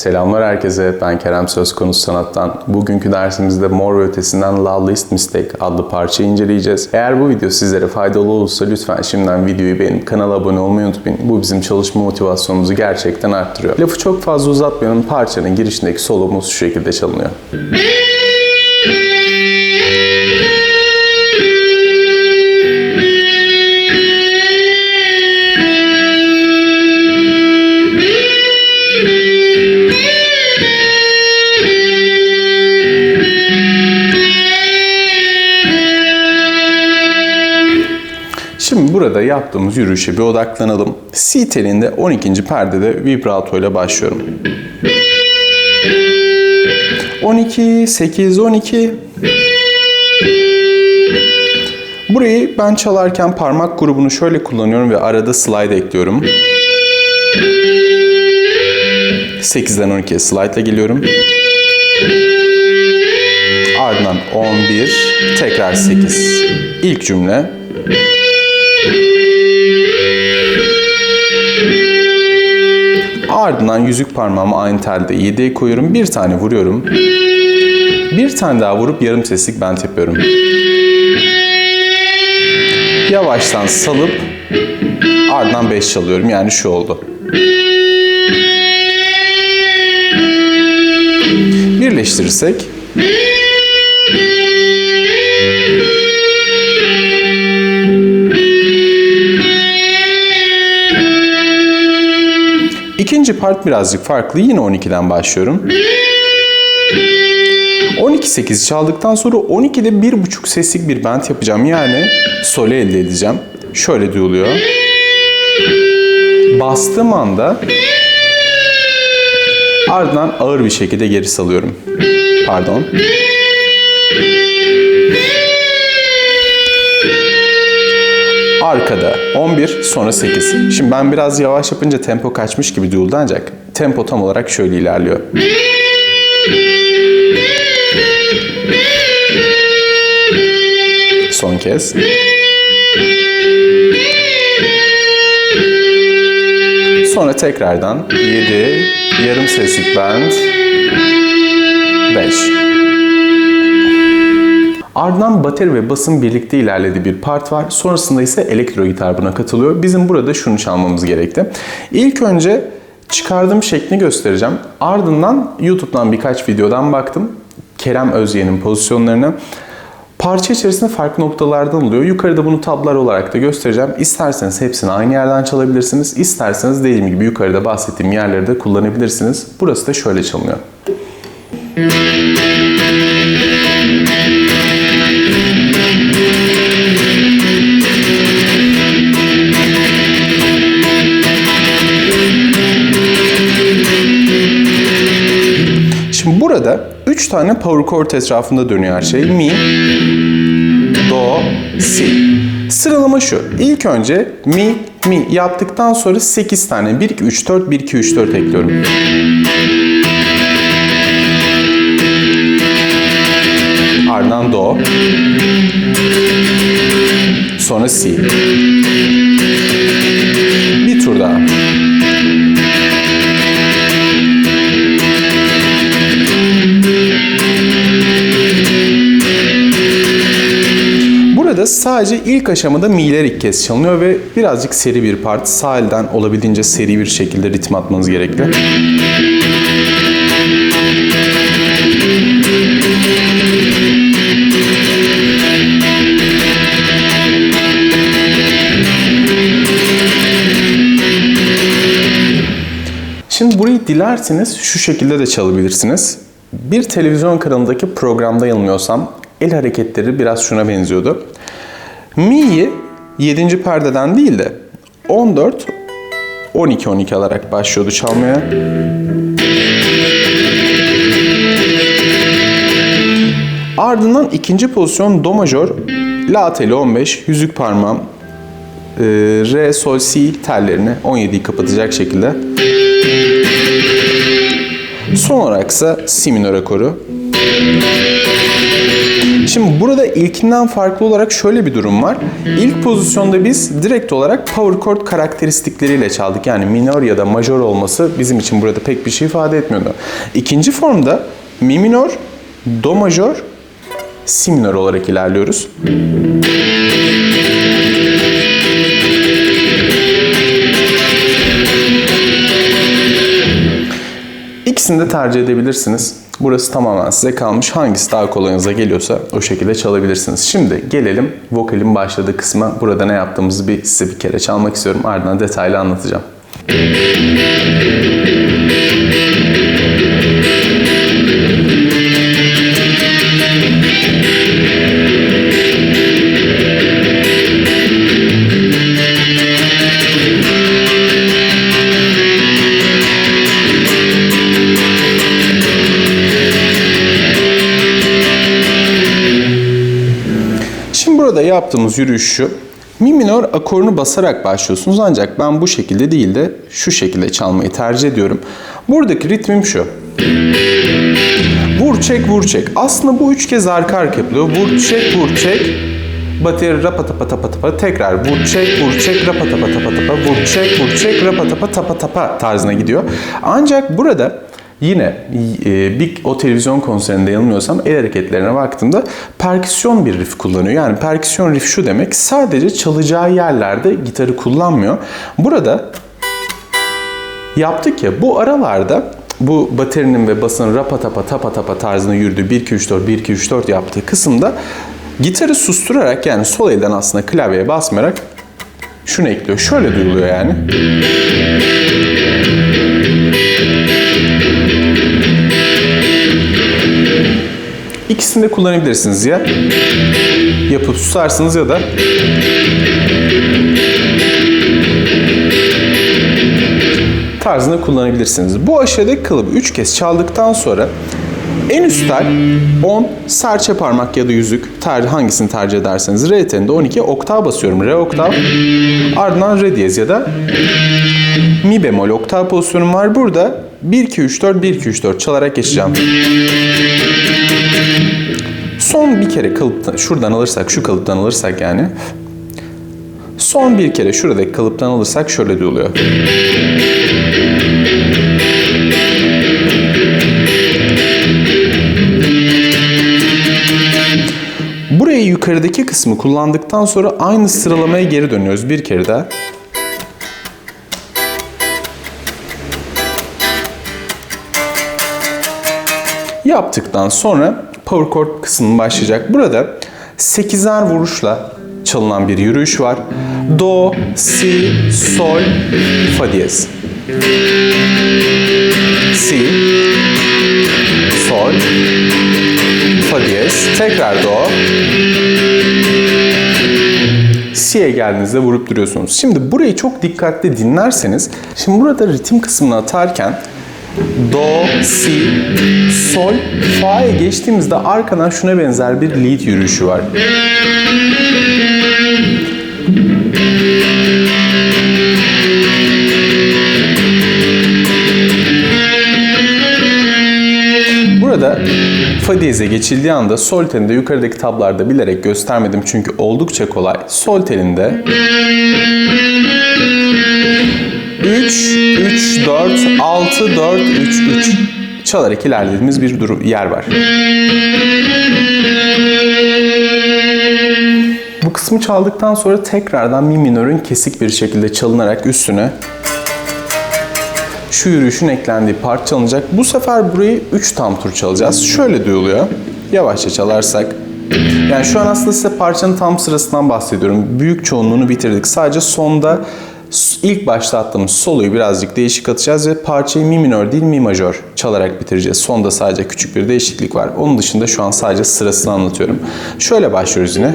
Selamlar herkese, ben Kerem Söz Konusu Sanat'tan. Bugünkü dersimizde Mor ve Ötesi'nden La List Mistake adlı parçayı inceleyeceğiz. Eğer bu video sizlere faydalı olursa lütfen şimdiden videoyu beğenip kanala abone olmayı unutmayın. Bu bizim çalışma motivasyonumuzu gerçekten arttırıyor. Lafı çok fazla uzatmayalım, parçanın girişindeki solomuz şu şekilde çalınıyor. Yaptığımız yürüyüşe bir odaklanalım. Si telinde 12. perdede vibrato ile başlıyorum. 12, 8, 12. Burayı ben çalarken parmak grubunu şöyle kullanıyorum ve arada slide ekliyorum. 8'den 12'ye slide ile geliyorum. Ardından 11, tekrar 8. İlk cümle. Ardından yüzük parmağımı aynı telde 7'ye koyuyorum. Bir tane vuruyorum. Bir tane daha vurup yarım seslik bent yapıyorum. Yavaştan salıp ardından 5 çalıyorum. Yani şu oldu. Birleştirirsek İkinci part birazcık farklı. Yine 12'den başlıyorum. 12-8 çaldıktan sonra 12'de 1,5 seslik bir bent yapacağım. Yani sole elde edeceğim. Şöyle duyuluyor. Bastığım anda ardından ağır bir şekilde geri salıyorum. Pardon. Arkada 11 sonra 8. Şimdi ben biraz yavaş yapınca tempo kaçmış gibi duyuldu ancak tempo tam olarak şöyle ilerliyor. Son kez. Sonra tekrardan 7, yarım seslik bend, 5. Ardından bateri ve basın birlikte ilerlediği bir part var. Sonrasında ise elektro gitar buna katılıyor. Bizim burada şunu çalmamız gerekti. İlk önce çıkardığım şeklini göstereceğim. Ardından YouTube'dan birkaç videodan baktım. Kerem Özyeğin'in pozisyonlarını. Parça içerisinde farklı noktalardan oluyor. Yukarıda bunu tablar olarak da göstereceğim. İsterseniz hepsini aynı yerden çalabilirsiniz. İsterseniz dediğim gibi yukarıda bahsettiğim yerleri de kullanabilirsiniz. Burası da şöyle çalınıyor. Şimdi burada 3 tane power chord etrafında dönüyor her şey. Mi, do, si. Sıralama şu. İlk önce mi, mi yaptıktan sonra 8 tane 1, 2, 3, 4, 1, 2, 3, 4 ekliyorum. Ardından do. Sonra si. Sadece ilk aşamada mi'ler ilk kez çalınıyor ve birazcık seri bir part. Sağ elden olabildiğince seri bir şekilde ritim atmanız gerekli. Şimdi burayı dilerseniz şu şekilde de çalabilirsiniz. Bir televizyon kanalındaki programda yanılmıyorsam el hareketleri biraz şuna benziyordu. Mi'yi 7. perdeden değil de 14 12 12 alarak başlıyordu çalmaya. Ardından ikinci pozisyon do majör, la teli 15, yüzük parmağım, e, re, sol, si tellerini 17'yi kapatacak şekilde. Son olarak ise si minör akoru. Şimdi burada ilkinden farklı olarak şöyle bir durum var. İlk pozisyonda biz direkt olarak power chord karakteristikleriyle çaldık. Yani minor ya da majör olması bizim için burada pek bir şey ifade etmiyordu. İkinci formda mi minor, do majör, si minor olarak ilerliyoruz. İkisini de tercih edebilirsiniz. Burası tamamen size kalmış. Hangisi daha kolayınıza geliyorsa o şekilde çalabilirsiniz. Şimdi gelelim vokalin başladığı kısma. Burada ne yaptığımızı bir size bir kere çalmak istiyorum. Ardından detaylı anlatacağım. Yaptığımız yürüyüş şu. Mi minor akorunu basarak başlıyorsunuz ancak ben bu şekilde değil de şu şekilde çalmayı tercih ediyorum. Buradaki ritmim şu. Vur çek vur çek. Aslında bu üç kez arka arka yapılıyor. Vur çek vur çek. Bateri rapa tapa tapa tapa tekrar vur çek vur çek rapa tapa tapa tapa vur çek vur çek rapa tapa tapa tapa tarzına gidiyor. Ancak burada Yine e, bir o televizyon konserinde yanılmıyorsam el hareketlerine baktığımda perküsyon bir riff kullanıyor. Yani perküsyon riff şu demek sadece çalacağı yerlerde gitarı kullanmıyor. Burada yaptık ya bu aralarda bu baterinin ve basın rapa tapa tapa tapa tarzında yürüdüğü 1 2 3 4 1 2 3 4 yaptığı kısımda gitarı susturarak yani sol elden aslında klavyeye basmayarak şunu ekliyor. Şöyle duyuluyor yani. İkisini de kullanabilirsiniz ya. Yapıp susarsınız ya da tarzında kullanabilirsiniz. Bu aşağıdaki kalıbı 3 kez çaldıktan sonra en üst tel 10 serçe parmak ya da yüzük tercih hangisini tercih ederseniz re telinde 12 oktav basıyorum re oktav ardından re diyez ya da mi bemol oktav pozisyonum var burada 1 2 3 4 1 2 3 4 çalarak geçeceğim. Son bir kere kalıptan şuradan alırsak şu kalıptan alırsak yani son bir kere şuradaki kalıptan alırsak şöyle duyuluyor. Burayı yukarıdaki kısmı kullandıktan sonra aynı sıralamaya geri dönüyoruz bir kere daha. Yaptıktan sonra power chord kısmı başlayacak. Burada 8'er vuruşla çalınan bir yürüyüş var. Do, si, sol, fa diyez. Si, sol, fa diyez. Tekrar do. Si'ye geldiğinizde vurup duruyorsunuz. Şimdi burayı çok dikkatli dinlerseniz, şimdi burada ritim kısmını atarken Do, Si, Sol, Fa'ya geçtiğimizde arkadan şuna benzer bir lead yürüyüşü var. Burada fa diyeze geçildiği anda sol telinde yukarıdaki tablarda bilerek göstermedim çünkü oldukça kolay. Sol telinde 3, 3, 4, 6, 4, 3, 3 çalarak ilerlediğimiz bir durum, yer var. Bu kısmı çaldıktan sonra tekrardan mi minörün kesik bir şekilde çalınarak üstüne şu yürüyüşün eklendiği part çalınacak. Bu sefer burayı 3 tam tur çalacağız. Şöyle duyuluyor. Yavaşça çalarsak. Yani şu an aslında size parçanın tam sırasından bahsediyorum. Büyük çoğunluğunu bitirdik. Sadece sonda ilk başta attığımız soloyu birazcık değişik atacağız ve parçayı mi minör değil mi majör çalarak bitireceğiz. Sonda sadece küçük bir değişiklik var. Onun dışında şu an sadece sırasını anlatıyorum. Şöyle başlıyoruz yine.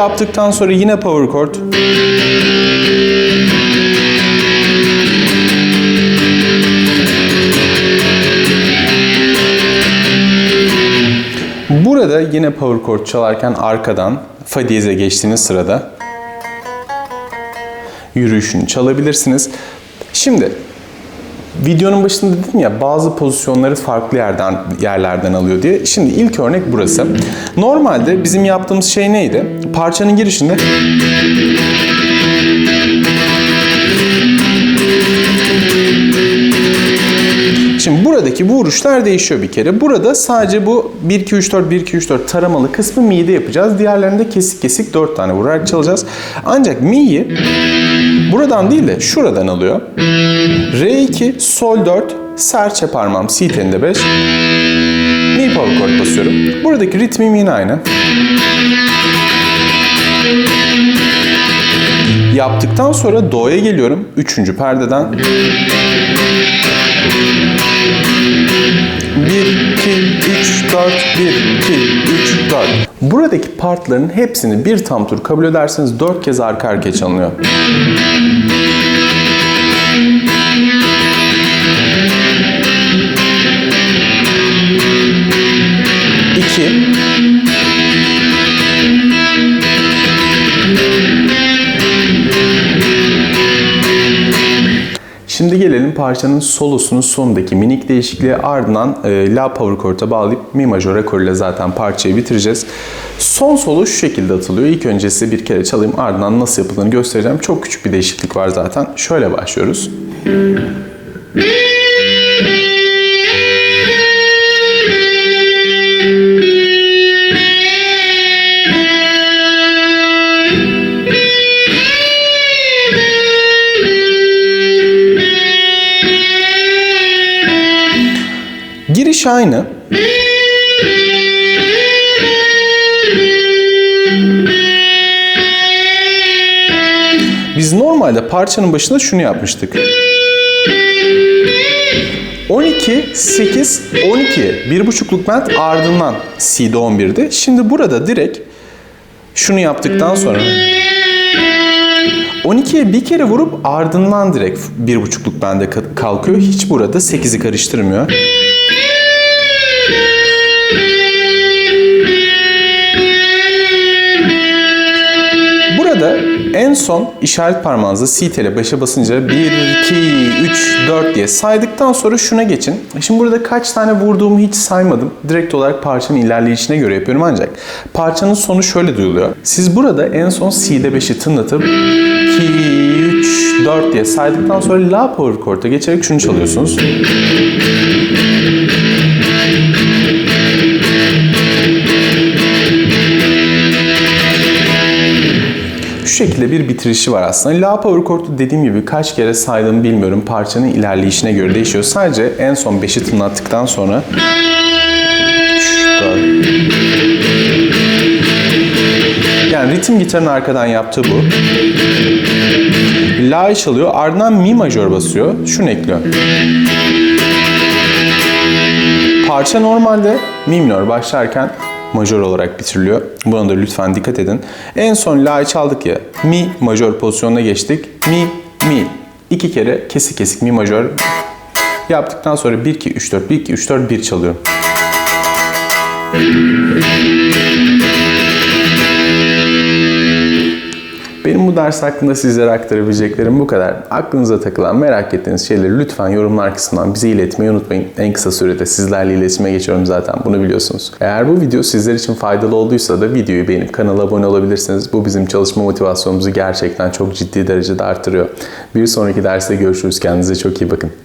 yaptıktan sonra yine power chord. Burada yine power chord çalarken arkadan fa diyeze geçtiğiniz sırada yürüyüşünü çalabilirsiniz. Şimdi videonun başında dedim ya bazı pozisyonları farklı yerden yerlerden alıyor diye. Şimdi ilk örnek burası. Normalde bizim yaptığımız şey neydi? Parçanın girişinde Şimdi buradaki bu vuruşlar değişiyor bir kere. Burada sadece bu 1 2 3 4 1 2 3 4 taramalı kısmı mi'de yapacağız. Diğerlerinde kesik kesik 4 tane vurarak çalacağız. Ancak mi'yi buradan değil de şuradan alıyor. R2, sol 4, serçe parmağım si telinde 5. Mi power chord basıyorum. Buradaki ritmim yine aynı. Yaptıktan sonra do'ya geliyorum. Üçüncü perdeden. 1, 2, 3, 4, 1, 2, 3, 4. Buradaki partların hepsini bir tam tur kabul ederseniz 4 kez arka arkaya çalınıyor. İki. Şimdi gelelim parçanın solosunun sonundaki minik değişikliğe ardından e, La Power Chord'a bağlayıp Mi majör ekolüyle zaten parçayı bitireceğiz. Son solo şu şekilde atılıyor. İlk önce size bir kere çalayım ardından nasıl yapıldığını göstereceğim. Çok küçük bir değişiklik var zaten. Şöyle başlıyoruz. Giriş aynı. Biz normalde parçanın başında şunu yapmıştık. 12, 8, 12. Bir buçukluk bend ardından C'de 11'di. Şimdi burada direkt şunu yaptıktan sonra 12'ye bir kere vurup ardından direkt bir buçukluk bende ka- kalkıyor. Hiç burada 8'i karıştırmıyor. En son işaret parmağınızı C tele başa basınca 1, 2, 3, 4 diye saydıktan sonra şuna geçin. Şimdi burada kaç tane vurduğumu hiç saymadım. Direkt olarak parçanın ilerleyişine göre yapıyorum ancak parçanın sonu şöyle duyuluyor. Siz burada en son C'de 5'i tınlatıp 2, 3, 4 diye saydıktan sonra La power chord'a geçerek şunu çalıyorsunuz. Şekilde bir bitirişi var aslında. La Power Chord'u dediğim gibi kaç kere saydım bilmiyorum. Parçanın ilerleyişine göre değişiyor. Sadece en son 5'i tınlattıktan sonra 3, 4. Yani ritim gitarın arkadan yaptığı bu. La'yı çalıyor. Ardından Mi majör basıyor. Şunu ekliyor. Parça normalde Mi minör başlarken majör olarak bitiriliyor. Buna da lütfen dikkat edin. En son La'yı çaldık ya. Mi majör pozisyonuna geçtik. Mi, Mi. İki kere kesik kesik Mi majör yaptıktan sonra 1 2 3 4 1 2 3 4 1 çalıyorum. Benim bu ders hakkında sizlere aktarabileceklerim bu kadar. Aklınıza takılan, merak ettiğiniz şeyleri lütfen yorumlar kısmından bize iletmeyi unutmayın. En kısa sürede sizlerle iletişime geçiyorum zaten. Bunu biliyorsunuz. Eğer bu video sizler için faydalı olduysa da videoyu beğenip kanala abone olabilirsiniz. Bu bizim çalışma motivasyonumuzu gerçekten çok ciddi derecede artırıyor. Bir sonraki derste görüşürüz. Kendinize çok iyi bakın.